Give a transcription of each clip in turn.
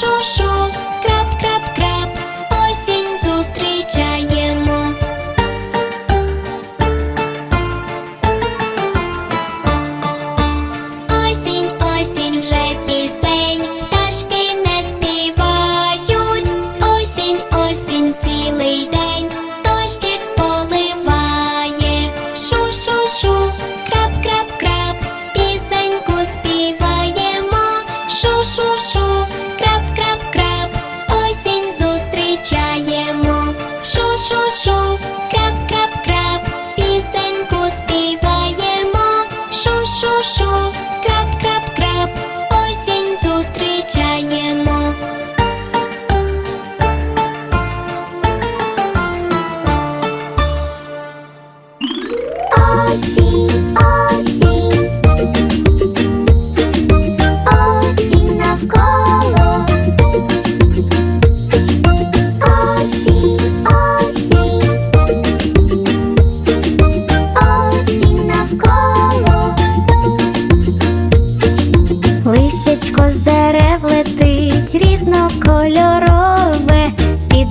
叔叔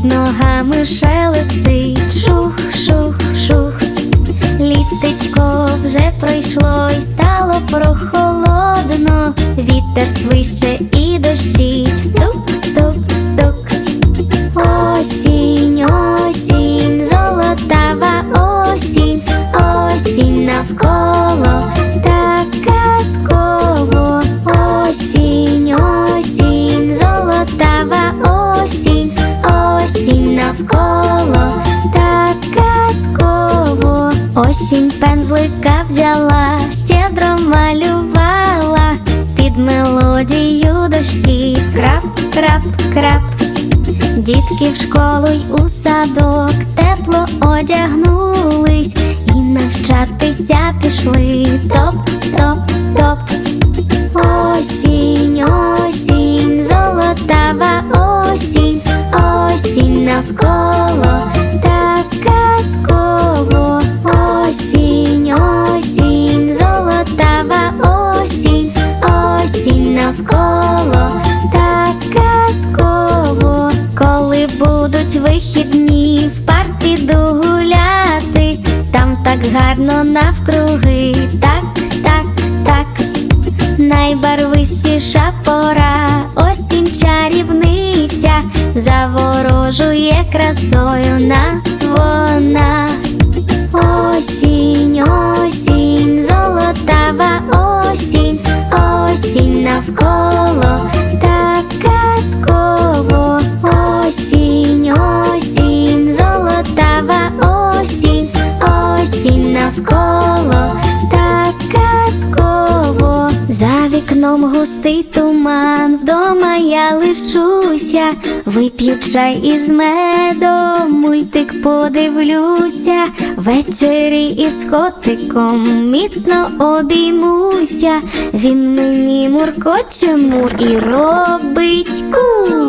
під ногами шелестить шух, шух, шух. Літечко вже пройшло й стало прохолодно. Вітер свище Осінь пензлика взяла, щедро малювала під мелодію дощі. Крап, крап, крап. Дітки в школу й у садок тепло одягнулись гарно навкруги, так, так, так. Найбарвистіша пора, осінь чарівниця, заворожує красою нас густий туман, вдома я лишуся, вип'ю чай із медом, мультик подивлюся, ввечері із котиком міцно обіймуся, він мені муркоче мур і робить кусь.